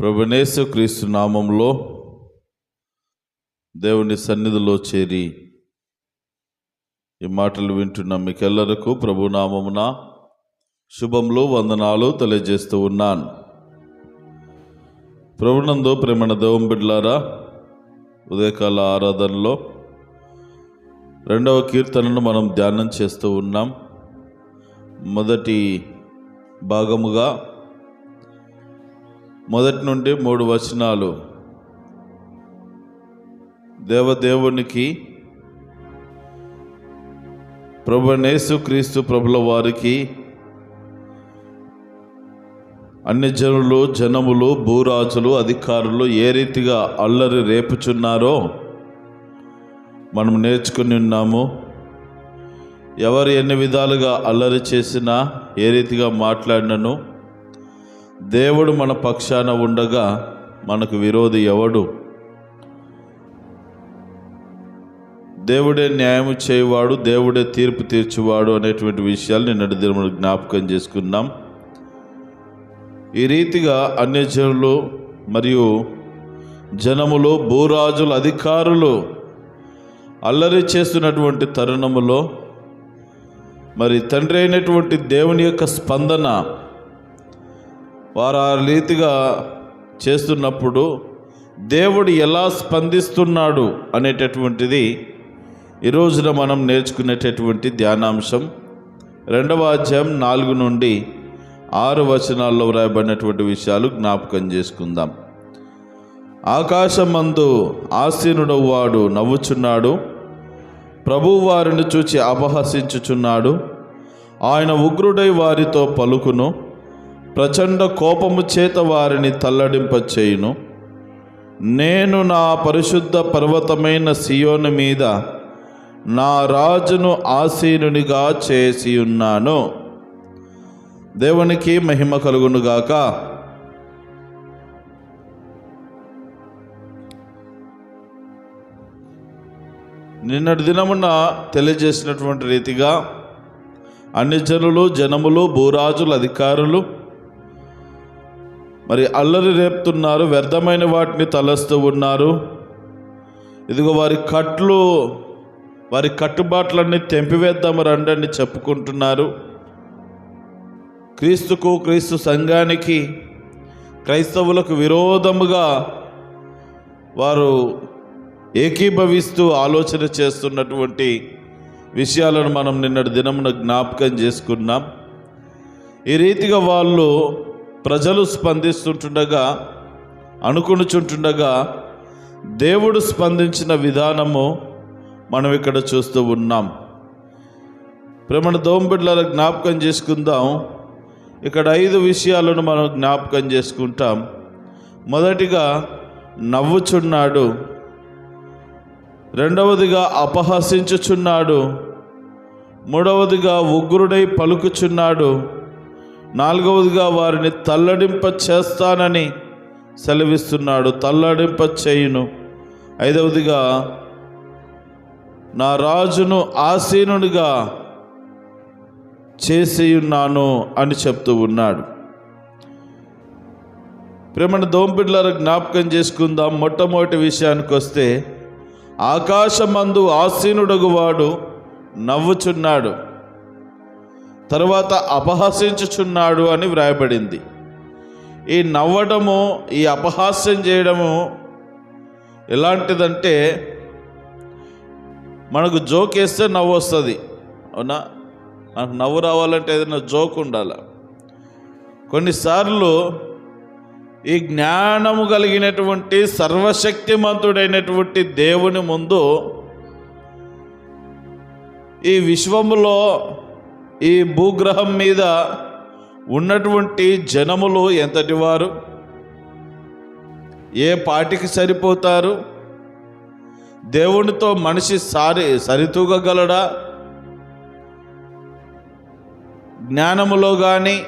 ప్రభునేసు క్రీస్తు నామంలో దేవుని సన్నిధిలో చేరి ఈ మాటలు వింటున్న మీకెల్లరకు ప్రభు నామమున శుభములు వందనాలు తెలియజేస్తూ ఉన్నాను. ప్రభునందు ప్రేమణ దేవం బిడ్లారా ఉదయకాల ఆరాధనలో రెండవ కీర్తనను మనం ధ్యానం చేస్తూ ఉన్నాం. మొదటి భాగముగా మొదటి నుండి మూడు వచనాలు. దేవదేవునికి ప్రభునేసు క్రీస్తు ప్రభుల వారికి అన్ని జనులు జనములు భూరాజులు అధికారులు ఏ రీతిగా అల్లరి రేపుచున్నారో మనం నేర్చుకుని ఉన్నాము. ఎవరు ఎన్ని విధాలుగా అల్లరి చేసినా ఏ రీతిగా మాట్లాడినను దేవుడు మన పక్షాన ఉండగా మనకు విరోధి ఎవడు? దేవుడే న్యాయం చేయవాడు దేవుడే తీర్పు తీర్చువాడు అనేటువంటి విషయాలు నిన్నటి దినములు జ్ఞాపకం చేసుకున్నాం ఈ రీతిగా అన్యజనులు మరియు జనములు భూరాజుల అధికారులు అల్లరి చేస్తున్నటువంటి తరుణములో మరి తండ్రి అయినటువంటి దేవుని యొక్క స్పందన వారు ఆ రీతిగా చేస్తున్నప్పుడు దేవుడు ఎలా స్పందిస్తున్నాడు అనేటటువంటిది ఈ రోజున మనం నేర్చుకునేటటువంటి ధ్యానాంశం. రెండవ అధ్యాయం నాలుగు నుండి ఆరు వచనాల్లో వ్రాయబడినటువంటి విషయాలు జ్ఞాపకం చేసుకుందాం. ఆకాశమందు ఆసీనుడవాడు నవ్వుచున్నాడు. ప్రభువు వారిని చూచి అపహసించుచున్నాడు. ఆయన ఉగ్రుడై వారితో పలుకును. ప్రచండ కోపము చేత వారిని తల్లడింప చేయును నేను నా పరిశుద్ధ పర్వతమైన సియోను మీద నా రాజును ఆసీనునిగా చేసి ఉన్నాను. దేవునికి మహిమ కలుగునుగాక నిన్నటి దినమున తెలియజేసినటువంటి రీతిగా అన్ని జనులు జనములు భూరాజులు అధికారులు మరి అల్లరి రేపుతున్నారు వ్యర్థమైన వాటిని తలస్తూ ఉన్నారు. ఇదిగో వారి కట్లు వారి కట్టుబాట్లన్నీ తెంపివేద్దాము రండి అని చెప్పుకుంటున్నారు. క్రీస్తుకు క్రీస్తు సంఘానికి క్రైస్తవులకు విరోధముగా వారు ఏకీభవిస్తూ ఆలోచన చేస్తున్నటువంటి విషయాలను మనం నిన్నటి దినమున జ్ఞాపకం చేసుకున్నాం. ఈ రీతిగా వాళ్ళు ప్రజలు స్పందిస్తుంటుండగా అనుకునుచుంటుండగా దేవుడు స్పందించిన విధానము మనం ఇక్కడ చూస్తూ ఉన్నాం. ప్రేమణ దోంబిడ్ల జ్ఞాపకం చేసుకుందాం. ఇక్కడ ఐదు విషయాలను మనం జ్ఞాపకం చేసుకుంటాం. మొదటిగా నవ్వుచున్నాడు. రెండవదిగా అపహసించుచున్నాడు. మూడవదిగా ఉగ్రుడై పలుకుచున్నాడు. నాలుగవదిగా వారిని తల్లడింప చేస్తానని సెలవిస్తున్నాడు తల్లడింప చేయును. ఐదవదిగా నా రాజును ఆసీనుడిగా చేసి ఉన్నాను అని చెప్తూ ఉన్నాడు. ప్రేమను దోంపిడ్ల జ్ఞాపకం చేసుకుందాం. మొట్టమొదటి విషయానికి వస్తే ఆకాశమందు ఆసీనుడగువాడు నవ్వుచున్నాడు. తర్వాత అపహాసించుచున్నాడు అని వ్రాయబడింది. ఈ నవ్వడము ఈ అపహాస్యం చేయడము ఎలాంటిదంటే మనకు జోక్ వేస్తే నవ్వు వస్తుంది. అవునా? మనకు నవ్వు రావాలంటే ఏదైనా జోక్ ఉండాలి? కొన్నిసార్లు ఈ జ్ఞానము కలిగినటువంటి సర్వశక్తిమంతుడైనటువంటి దేవుని ముందు ఈ విశ్వములో ఈ భూగ్రహం మీద ఉన్నటువంటి జనములు ఎంతటి వారు? ఏ పాటికి సరిపోతారు? దేవునితో మనిషి సారి సరితూగగలడా? జ్ఞానములో కానీ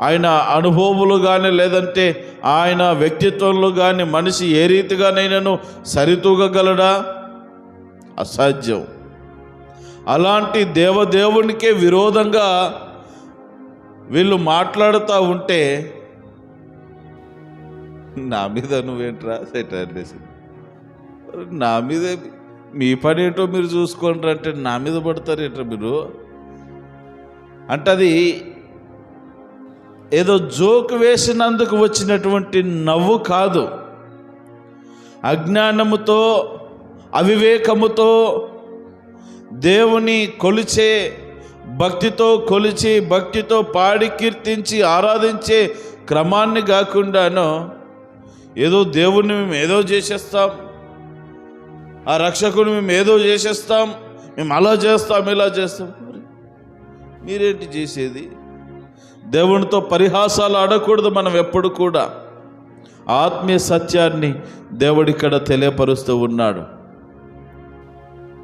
ఆయన అనుభవములు కానీ లేదంటే ఆయన వ్యక్తిత్వంలో కానీ మనిషి ఏ రీతిగానైనాను సరితూగగలడా? అసాధ్యం. అలాంటి దేవదేవునికే విరోధంగా వీళ్ళు మాట్లాడుతూ ఉంటే నా మీద నువ్వేంట్రా సెటర్ నా మీద మీ పని ఏంటో మీరు చూసుకోండి అంటే నా మీద పడతారు ఏంట్రా మీరు? అంటే అది ఏదో జోక్ వేసినందుకు వచ్చినటువంటి నవ్వు కాదు. అజ్ఞానముతో అవివేకముతో దేవుని కొలిచే భక్తితో కొలిచి భక్తితో పాడి కీర్తించి ఆరాధించే క్రమాన్ని కాకుండాను ఏదో దేవుణ్ణి మేము ఏదో చేసేస్తాం. ఆ రక్షకుని మేము ఏదో చేసేస్తాం. మేము అలా చేస్తాం ఇలా చేస్తాం. మీరేంటి చేసేది? దేవునితో పరిహాసాలు ఆడకూడదు మనం ఎప్పుడు కూడా. ఆత్మీయ సత్యాన్ని దేవుడిక్కడ తెలియపరుస్తూ ఉన్నాడు.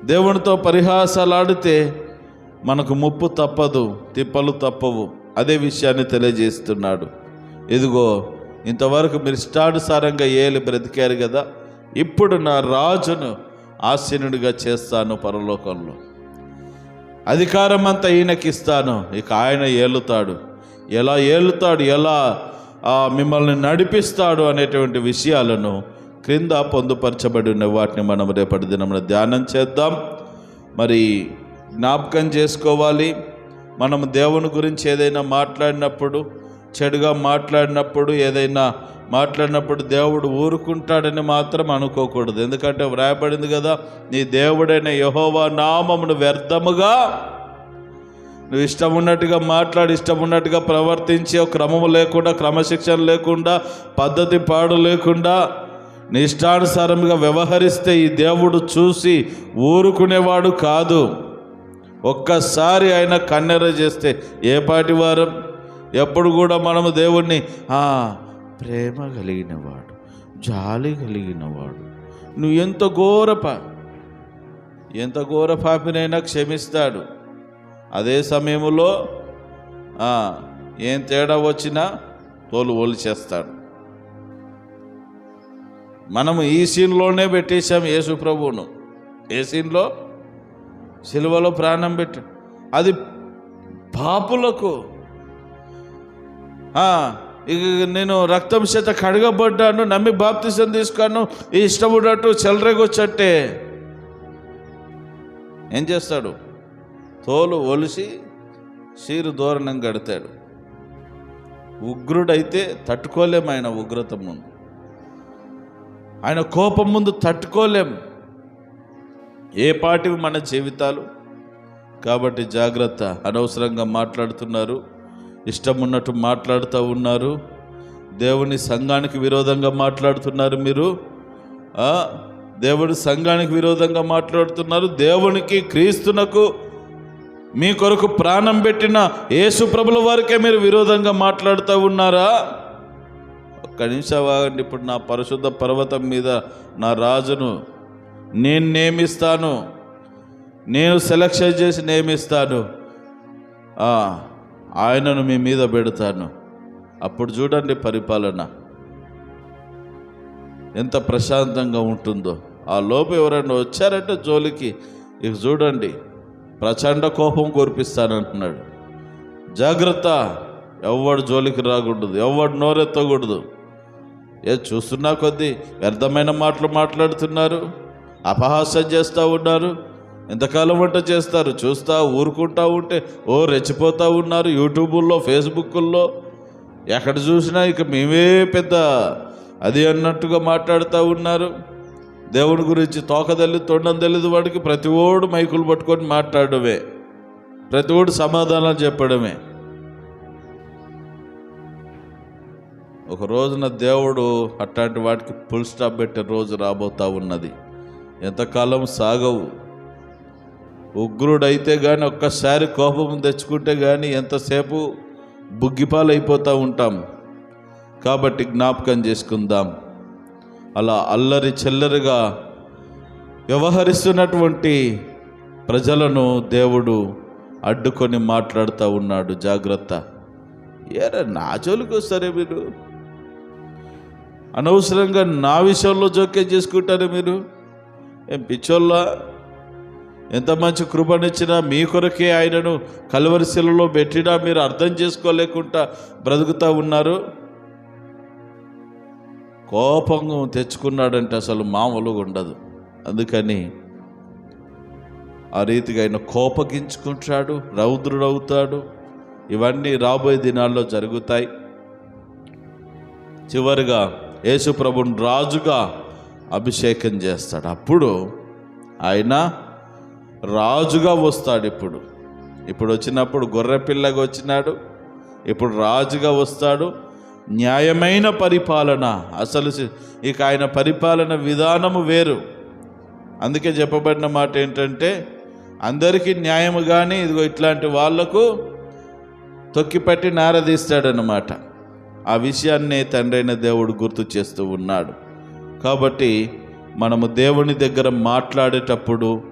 దేవునితో పరిహాసాలాడితే మనకు ముప్పు తప్పదు తిప్పలు తప్పవు. అదే విషయాన్ని తెలియజేస్తున్నాడు. ఇదిగో ఇంతవరకు మీరు ఇష్టానుసారంగా ఏలి బ్రతికారు కదా ఇప్పుడు నా రాజును ఆశీనుడిగా చేస్తాను పరలోకంలో. అధికారం అంతా ఈయనకిస్తాను ఇక ఆయన ఏలుతాడు. ఎలా ఏలుతాడు ఎలా మిమ్మల్ని నడిపిస్తాడు అనేటువంటి విషయాలను క్రింద పొందుపరచబడి ఉన్న వాటిని మనం రేపటి దినమున ధ్యానం చేద్దాం. మరి జ్ఞాపకం చేసుకోవాలి. మనం దేవుని గురించి ఏదైనా మాట్లాడినప్పుడు చెడుగా మాట్లాడినప్పుడు ఏదైనా మాట్లాడినప్పుడు దేవుడు ఊరుకుంటాడని మాత్రం అనుకోకూడదు. ఎందుకంటే వ్రాయబడింది కదా నీ దేవుడైన యహోవా నామమును వ్యర్థముగా నువ్వు ఇష్టం ఉన్నట్టుగా మాట్లాడి ఇష్టం ఉన్నట్టుగా ప్రవర్తించి క్రమము లేకుండా క్రమశిక్షణ లేకుండా పద్ధతి పాడు లేకుండా నీ ఇష్టానుసారంగా వ్యవహరిస్తే ఈ దేవుడు చూసి ఊరుకునేవాడు కాదు. ఒక్కసారి ఆయన కన్నెర చేస్తే ఏ పాటి వారం? ఎప్పుడు కూడా మనము దేవుణ్ణి ప్రేమ కలిగినవాడు జాలి కలిగినవాడు. నువ్వు ఎంత ఘోరప ఎంత ఘోర పాపినైనా క్షమిస్తాడు. అదే సమయంలో ఏం తేడా వచ్చినా తోలు చేస్తాడు మనము ఈ సీన్లోనే పెట్టేశాం యేసు ప్రభువును. ఏ సీన్లో? సిలువలో ప్రాణం పెట్టు అది పాపులకు. ఇక నేను రక్తం చేత కడగబడ్డాను నమ్మి బాప్తిసం తీసుకున్నాను ఈ ఇష్టం చెలరగొచ్చట్టే. ఏం చేస్తాడు? తోలు ఒలిసి చీరు దూరణం కడతాడు. ఉగ్రుడైతే తట్టుకోలేము ఆయన ఉగ్రత ముందు. ఆయన కోపం ముందు తట్టుకోలేం. ఏ పాటివి మన జీవితాలు? కాబట్టి జాగ్రత్త అనవసరంగా మాట్లాడుతున్నారు. ఇష్టం ఉన్నట్టు మాట్లాడుతూ ఉన్నారు. దేవుని సంఘానికి విరోధంగా మాట్లాడుతున్నారు మీరు. దేవుని సంఘానికి విరోధంగా మాట్లాడుతున్నారు. దేవునికి క్రీస్తునకు మీ కొరకు ప్రాణం పెట్టిన యేసు ప్రభుల వారికే మీరు విరోధంగా మాట్లాడుతూ ఉన్నారా? ఒక్క నిమిషం ఆగండి ఇప్పుడు నా పరిశుద్ధ పర్వతం మీద నా రాజును నేను నియమిస్తాను. నేను సెలక్షన్ చేసి నియమిస్తాను. ఆ, ఆయనను మీ మీద పెడతాను. అప్పుడు చూడండి పరిపాలన. ఎంత ప్రశాంతంగా ఉంటుందో. ఆ లోపు ఎవరైనా వచ్చారంటే జోలికి ఇక చూడండి ప్రచండ కోపం కురిపిస్తానంటున్నాడు. జాగ్రత్త. ఎవడు జోలికి రాకూడదు ఎవడు నోరెత్తకూడదు. ఏ చూస్తున్నా కొద్దీ వ్యర్థమైన మాటలు మాట్లాడుతున్నారు అపహాస్యం చేస్తూ ఉన్నారు ఎంతకాలం వంట చేస్తారు చూస్తా ఊరుకుంటా ఉంటే ఓ రెచ్చిపోతూ ఉన్నారు యూట్యూబుల్లో ఫేస్బుక్కుల్లో. ఎక్కడ చూసినా ఇక మేమే పెద్ద అది అన్నట్టుగా మాట్లాడుతూ ఉన్నారు. దేవుని గురించి తోక తెలియదు తొండం తెలియదు వాడికి ప్రతి ఓడు మైకులు పట్టుకొని మాట్లాడమే ప్రతి ఓడు సమాధానం చెప్పడమే. ఒక రోజున దేవుడు అట్లాంటి వాటికి ఫుల్ స్టాప్ పెట్టే రోజు రాబోతా ఉన్నది. ఎంతకాలం సాగవు. ఉగ్రుడైతే కానీ ఒక్కసారి కోపం తెచ్చుకుంటే కానీ ఎంతసేపు బుగ్గిపాలైపోతూ ఉంటాం. కాబట్టి జ్ఞాపకం చేసుకుందాం. అలా అల్లరి చెల్లరిగా వ్యవహరిస్తున్నటువంటి ప్రజలను దేవుడు అడ్డుకొని మాట్లాడుతూ ఉన్నాడు. జాగ్రత్త. ఏరా నా జోలికి వస్తారే మీరు? అనవసరంగా నా విషయంలో జోక్యం చేసుకుంటారు మీరు? ఏం పిచ్చోళ్ళ? ఎంత మంచి కృపనిచ్చినా మీ కొరకే ఆయనను కలవరిశిలలో పెట్టినా మీరు అర్థం చేసుకోలేకుండా బ్రతుకుతూ ఉన్నారు? కోపం తెచ్చుకున్నాడంటే అసలు మామూలుగా ఉండదు. అందుకని ఆ రీతిగా ఆయన కోపగించుకుంటాడు రౌద్రుడవుతాడు. ఇవన్నీ రాబోయే దినాల్లో జరుగుతాయి. చివరిగా యేసుప్రభుని రాజుగా అభిషేకం చేస్తాడు. అప్పుడు ఆయన రాజుగా వస్తాడు ఇప్పుడు. ఇప్పుడు వచ్చినప్పుడు గొర్రె పిల్లగా వచ్చినాడు. ఇప్పుడు రాజుగా వస్తాడు. న్యాయమైన పరిపాలన. అసలు ఇక ఆయన పరిపాలన విధానము వేరు. అందుకే చెప్పబడిన మాట ఏంటంటే అందరికీ న్యాయము కానీ ఇదిగో ఇట్లాంటి వాళ్ళకు తొక్కిపట్టి నారదీస్తాడనమాట ఆ విషయాన్నే తండ్రైన దేవుడు గుర్తు చేస్తూ ఉన్నాడు. కాబట్టి మనము దేవుని దగ్గర మాట్లాడేటప్పుడు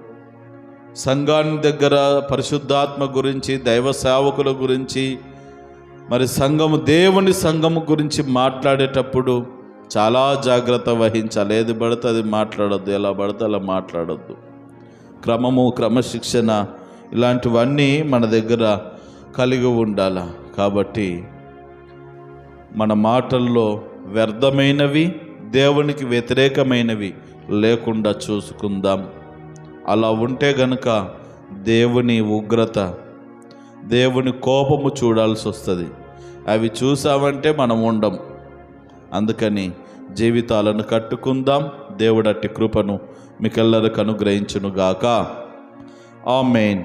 సంఘాన్ని దగ్గర పరిశుద్ధాత్మ గురించి దైవ సేవకుల గురించి మరి సంఘము దేవుని సంఘము గురించి మాట్లాడేటప్పుడు చాలా జాగ్రత్త వహించాలి. ఏది పడితే అది మాట్లాడొద్దు ఎలా పడితే అలా మాట్లాడొద్దు. క్రమము క్రమశిక్షణ ఇలాంటివన్నీ మన దగ్గర కలిగి ఉండాల. కాబట్టి మన మాటల్లో వ్యర్థమైనవి దేవునికి వ్యతిరేకమైనవి లేకుండా చూసుకుందాం. అలా ఉంటే గనుక దేవుని ఉగ్రత దేవుని కోపము చూడాల్సి వస్తుంది. అవి చూసామంటే మనం ఉండం. అందుకని జీవితాలను కట్టుకుందాం. దేవుడట్టి కృపను మీకెల్లరికి అనుగ్రహించునుగాక. మెయిన్